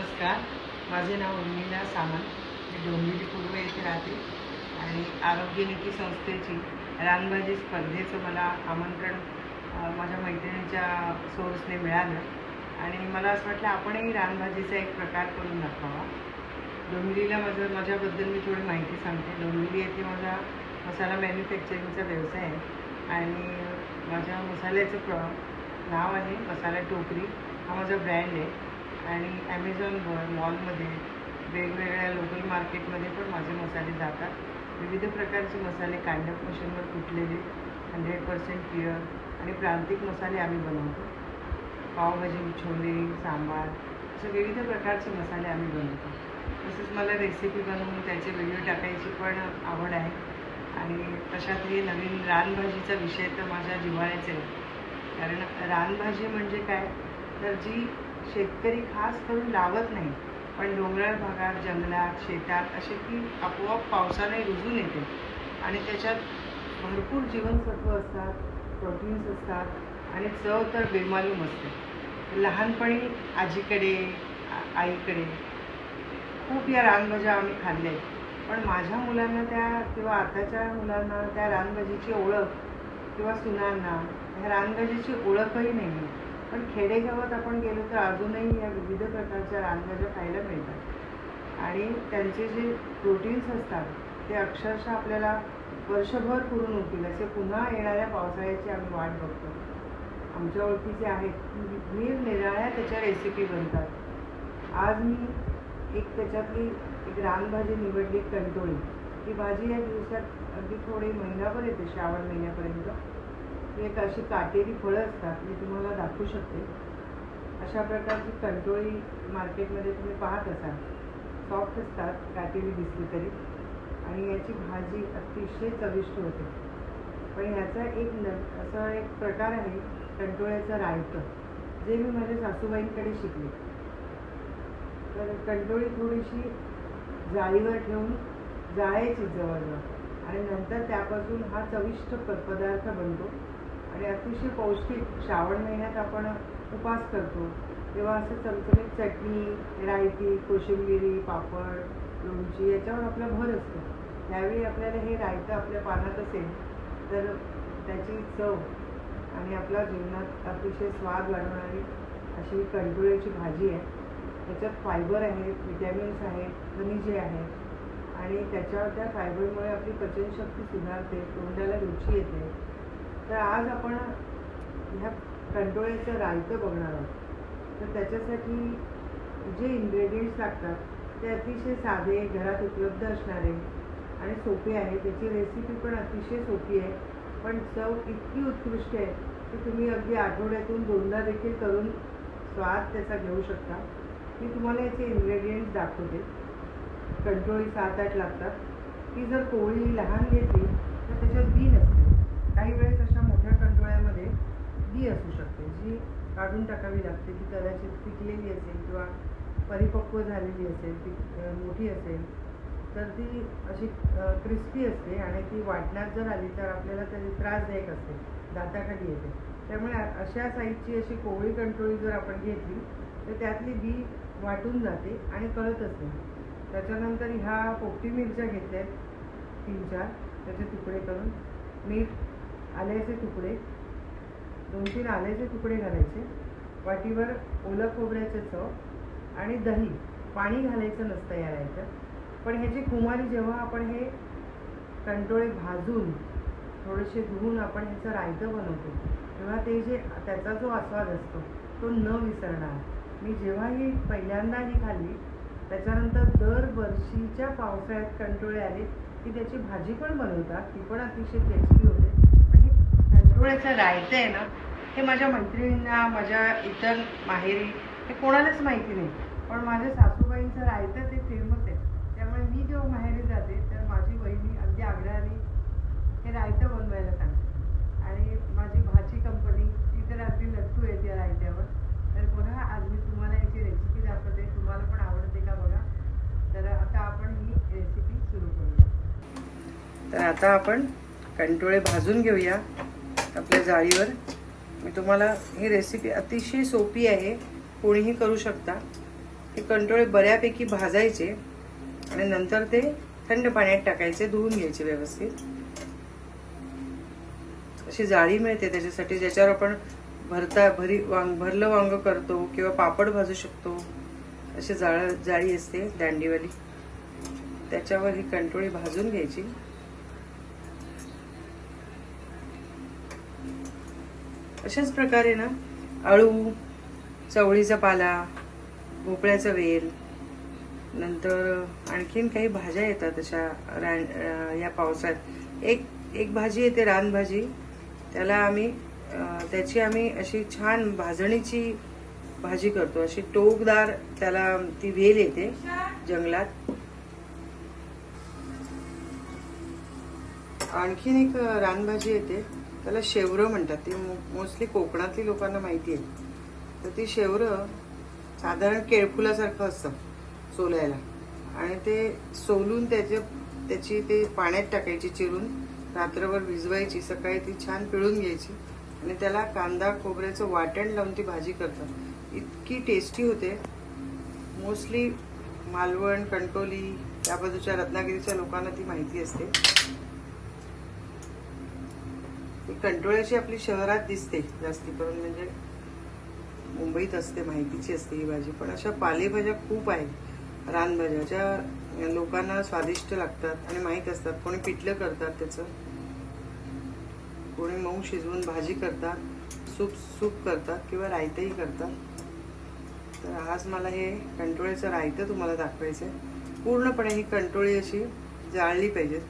नमस्कार. माझे नाव उर्मिला सामंत मी डोंबिवली पूर्व येथे राहते. आणि आरोग्य नीती संस्थेची रानभाजी स्पर्धेचं मला आमंत्रण माझ्या मैत्रिणीच्या सोर्सने मिळालं. आणि मला असं वाटलं आपणही रानभाजीचा एक प्रकार करून दाखवावा. डोंबिवलीला माझं माझ्याबद्दल मी थोडी माहिती सांगते. डोंबिवली येथे माझा मसाला मॅन्युफॅक्चरिंगचा व्यवसाय आहे. आणि माझ्या मसाल्याचं प्र नाव आहे मसाला टोकरी. हा माझा ब्रँड आहे. आणि ॲमेझॉनवर मॉलमध्ये वेगवेगळ्या लोकल मार्केटमध्ये पण माझे मसाले जातात. विविध प्रकारचे मसाले कांडप मशीनवर कुटलेले हंड्रेड पर्सेंट प्युअर आणि प्रांतिक मसाले आम्ही बनवतो. पावभाजी छोले सांबार असे विविध प्रकारचे मसाले आम्ही बनवतो. तसेच मला रेसिपी बनवून त्याचे व्हिडिओ टाकायची पण आवड आहे. आणि तशात हे नवीन रानभाजीचा विषय तर माझ्या जिव्हाळ्याचे आहे. कारण रानभाजी म्हणजे काय? तर जी शेतकरी खास करून लावत नाही पण डोंगराळ भागात जंगलात शेतात असे की आपोआप पावसाने रुजून येते आणि त्याच्यात भरपूर जीवनसत्व असतात प्रोटीन्स असतात आणि चव तर बेमालूम असते. लहानपणी आजीकडे आईकडे खूप या रानभाज्या आम्ही खाल्ल्या आहेत. पण माझ्या मुलांना त्या किंवा आताच्या मुलांना त्या रानभाजीची ओळख किंवा सुनांना ह्या रानभाजीची ओळखही नाही आहे पण खेडेगावात आपण गेलो तर अजूनही या विविध प्रकारच्या रानभाज्या खायला मिळतात. आणि त्यांचे जे प्रोटीन्स असतात ते अक्षरशः आपल्याला वर्षभर पुरून होतील असे पुन्हा येणाऱ्या पावसाळ्याची आम्ही वाट बघतो. आमच्या ओळखीचे आहेत निरनिराळ्या त्याच्या रेसिपी बनतात. आज मी एक त्याच्यातली एक रानभाजी निवडली कंटोळी ही भाजी या दिवसात अगदी थोडी महिनाभर येते श्रावण महिन्यापर्यंत. एक अशी काटेरी फळं असतात मी तुम्हाला दाखवू शकते. अशा प्रकारची कंटोळी मार्केटमध्ये तुम्ही पाहत असाल. सॉफ्ट असतात काटेरी दिसली तरी. आणि याची भाजी अतिशय चविष्ट होते. पण ह्याचा एक न असा एक प्रकार आहे कंटोळ्याचं रायतं जे मी माझ्या सासूबाईंकडे शिकले. तर कंटोळी थोडीशी जाळीवर ठेवून जाळायची जवळजवळ. आणि नंतर त्यापासून हा चविष्ट पदार्थ बनतो. आणि अतिशय पौष्टिक श्रावण महिन्यात आपण उपास करतो. तेव्हा असं चमचमीत चटणी रायती कोशिंबिरी पापड लोणची याच्यावर आपला भर असतो. त्यावेळी आपल्याला हे रायतं आपल्या पानात असेल तर त्याची चव आणि आपल्या जीवनात अतिशय स्वाद वाढवणारी अशी ही भाजी आहे. त्याच्यात फायबर आहे विटॅमिन्स आहेत खनिजे आहेत आणि त्याच्या त्या फायबरमुळे आपली पचनशक्ती सुधारते तोंडाला रुची येते. तर आज आपण ह्या कंटोळ्याचं रायतं बघणार आहोत. तर त्याच्यासाठी जे इन्ग्रेडियंट्स लागतात ते अतिशय साधे घरात उपलब्ध असणारे आणि सोपे आहे त्याची रेसिपी पण अतिशय सोपी आहे. पण चव इतकी उत्कृष्ट आहे की तुम्ही अगदी आठवड्यातून दोनदा देखील करून स्वाद त्याचा घेऊ शकता. मी तुम्हाला याचे इन्ग्रेडियंट्स दाखवते. कंट्रोळी सात आठ लागतात. ती जर पोळी लहान घेतली तर त्याच्यात बी नसते काही वेळेस अशा मोठ्या कंट्रोळ्यामध्ये बी असू शकते जी काढून टाकावी लागते. ती कदाचित पिकलेली असेल किंवा परिपक्व झालेली असेल ती मोठी असेल तर ती अशी क्रिस्पी असते आणि ती वाटण्यात जर आली तर आपल्याला त्याची त्रासदायक असते दाताखाली येते. त्यामुळे अशा साईजची अशी कोवळी कंट्रोळी जर आपण घेतली तर त्यातली बी वाटून जाते आणि कळतच नाही त्याच्यानंतर ह्या पोपटी मिरच्या घेतल्या आहेत तीन चार त्याचे तुकडे करून मीठ आल्याचे तुकडे दोन तीन आल्याचे तुकडे घालायचे. वाटीवर ओलं खोबऱ्याचं चव आणि दही पाणी घालायचं नसतं या रायच्यात पण ह्याची कुमारी जेव्हा आपण हे कंटोळे भाजून थोडेसे धुवून आपण ह्याचं रायतं बनवतो तेव्हा ते जे त्याचा जो आस्वाद असतो तो न विसरणार. मी जेव्हा ही पहिल्यांदा ही खाल्ली त्याच्यानंतर दर वर्षीच्या पावसाळ्यात कंटोळे आले की त्याची भाजी पण बनवतात ती पण अतिशय टेस्टी होते. कंटोळ्याचं रायतं आहे ना हे माझ्या मैत्रिणींना माझ्या इतर माहेरी हे कोणालाच माहिती नाही. पण माझ्या सासूबाईंचं रायतं ते फेमस आहे. त्यामुळे मी जेव्हा माहेरी जाते तर माझी बहिणी अगदी आग्रहाने हे रायतं बनवायला सांगते. आणि माझी भाची कंपनी ती तर अगदी नट्टू आहे त्या रायत्यावर. तर बघा आज मी तुम्हाला याची रेसिपी दाखवते. तुम्हाला पण आवडते का बघा? तर आता आपण ही रेसिपी सुरू करूया. तर आता आपण कंटोळे भाजून घेऊया. आपल्या जाळीवर. मी तुम्हाला ही रेसिपी अतिशय सोपी आहे. कोणीही करू शकता. हे कंटोळे बऱ्यापैकी भाजायचे आणि नंतर ते थंड पाण्यात टाकायचे धुवून घ्यायचे व्यवस्थित. अशी जाळी मिळते त्याच्यासाठी ज्याच्यावर आपण भरता भरी वांग भरलं वांग करतो किंवा पापड भाजू शकतो. अशी जाळ जाळी असते दांडीवाली. त्याच्यावर ही कंटोळी भाजून घ्यायची. अशाच प्रकारे ना अळू चवळीचा पाला भोपळ्याचा वेल नंतर आणखीन काही भाज्या येतात अशा रान या पावसात. एक एक भाजी येते रानभाजी. त्याला आम्ही त्याची आम्ही अशी छान भाजणीची भाजी करतो. अशी टोकदार त्याला ती वेल येते जंगलात. आणखीन एक रानभाजी येते. त्याला शेवरं म्हणतात. ती मोस्टली कोकणातली लोकांना माहिती आहे. तर ती शेवरं साधारण केळफुलासारखं असतं सोलायला. आणि ते सोलून त्याचे त्याची ते पाण्यात टाकायची चिरून रात्रभर भिजवायची सकाळी ती छान पिळून घ्यायची. आणि त्याला कांदा खोबऱ्याचं वाटण लावून ती भाजी करतात. इतकी टेस्टी होते. मोस्टली मालवण कणकवली त्या बाजूच्या रत्नागिरीच्या लोकांना ती माहिती असते. ही कंटोळ्याची आपली शहरात दिसते जास्ती करून म्हणजे मुंबईत असते माहितीची असते ही भाजी. पण अशा पालेभाज्या खूप आहेत. रानभाज्या ज्या लोकांना स्वादिष्ट लागतात आणि माहीत असतात. कोणी पिठलं करतात त्याचं. कोणी मऊ शिजवून भाजी करतात सूप सूप करतात किंवा रायतंही करतात. तर आज मला हे कंटोळ्याचं रायतं तुम्हाला दाखवायचं आहे पूर्णपणे ही कंटोळी अशी जाळली पाहिजे.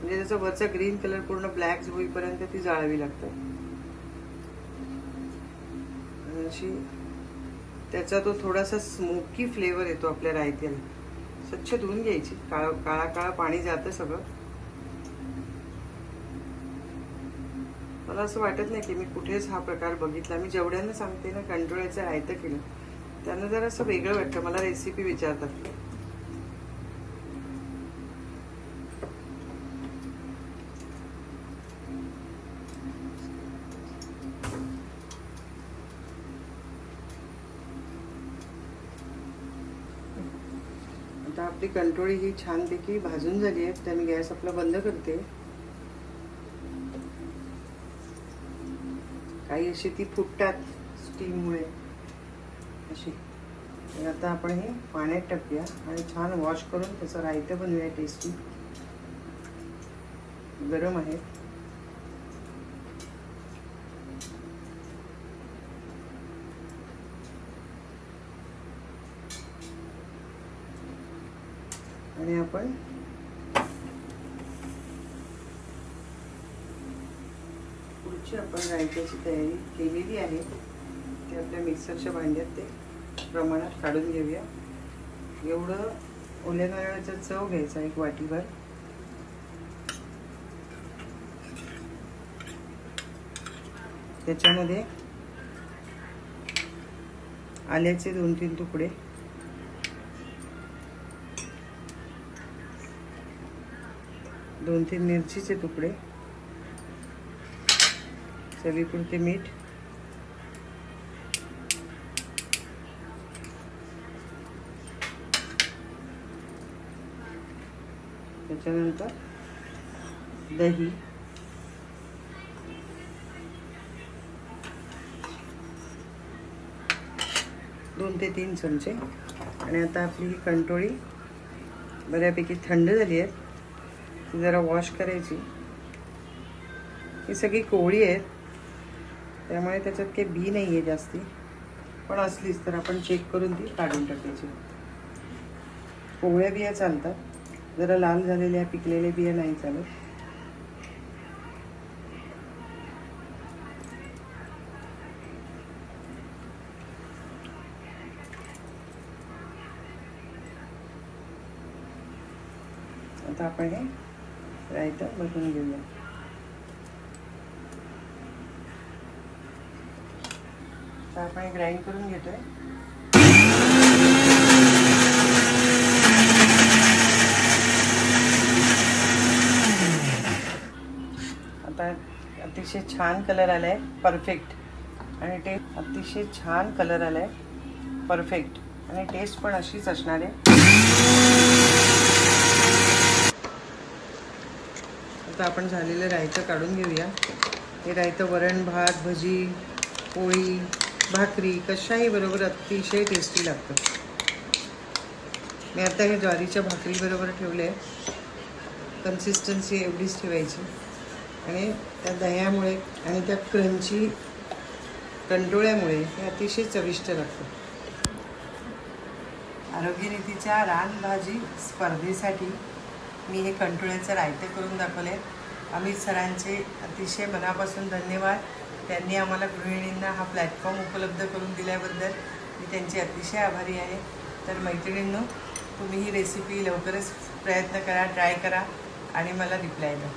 म्हणजे त्याचा वरचा ग्रीन कलर पूर्ण ब्लॅक होईपर्यंत ती जाळावी लागते. अशी त्याचा तो थोडासा स्मोकी फ्लेवर येतो आपल्या रायतेला. स्वच्छ धुवून घ्यायची. काळा काळा काळा पाणी जातं सगळं. मला असं वाटत नाही की मी कुठेच हा प्रकार बघितला. मी जेवढ्यांना सांगते ना कंट्रोळ्याचं रायतं केलं त्यांना जरा असं वेगळं वाटतं. मला रेसिपी विचारतात. आता आपली कंट्रोळी ही छानपैकी भाजून झाली आहे तर मी गॅस आपला बंद करते. काही अशी ती फुटतात स्टीममुळे अशी. तर आता आपण हे पाण्यात टाकूया आणि छान वॉश करून त्याचं रायतं बनवूया टेस्टी गरम आहे. आणि आपण पुढची आपण रायत्याची तयारी केलेली आहे. ते आपल्या मिक्सरच्या भांड्यात ते प्रमाणात काढून घेऊया. एवढं ओल्या नारळाचा चव घ्यायचा एक वाटीभर. त्याच्यामध्ये आल्याचे दोन तीन तुकडे. दोन तीन मिरचीचे तुकडे चवीपुरते मीठ त्याच्यानंतर दही दोन ते तीन चमचे. आणि आता आपली ही कंटोळी बऱ्यापैकी थंड झाली आहे. ती जरा वॉश करायची. ही सगळी कोळी आहेत. त्यामुळे त्याच्यात काही बी नाही आहे जास्ती. पण असलीच तर आपण चेक करून ती काढून टाकायची. कोवळ्या बिया चालतात. जरा लाल झालेल्या पिकलेल्या बिया नाही चालत. आता आपण हे रायतं बसून घेऊया तर आपण ग्राइंड करून घेतोय आता अतिशय छान कलर आलाय. परफेक्ट आणि ते अतिशय छान कलर आलाय. परफेक्ट आणि टेस्ट पण अशीच असणार आहे. आता आपण झालेलं रायतं काढून घेऊया. हे रायतं वरण भात भजी पोळी भाकरी कशाही बरोबर अतिशय टेस्टी लागतं. मी आता हे ज्वारीच्या भाकरीबरोबर ठेवले. कन्सिस्टन्सी एवढीच ठेवायची. आणि त्या दह्यामुळे आणि त्या क्रंची कंटोळ्यामुळे हे अतिशय चविष्ट लागतं. आरोग्यनीतीच्या रानभाजी स्पर्धेसाठी मी हे कंटोळ्याचं रायतं करून दाखवले. अमित सरांचे अतिशय मनापासून धन्यवाद. त्यांनी आम्हाला गृहिणींना हा प्लॅटफॉर्म उपलब्ध करून दिल्याबद्दल मी त्यांची अतिशय आभारी आहे. तर मैत्रिणींनो तुम्ही ही रेसिपी लवकरच प्रयत्न करा ट्राय करा आणि मला रिप्लाय द्या.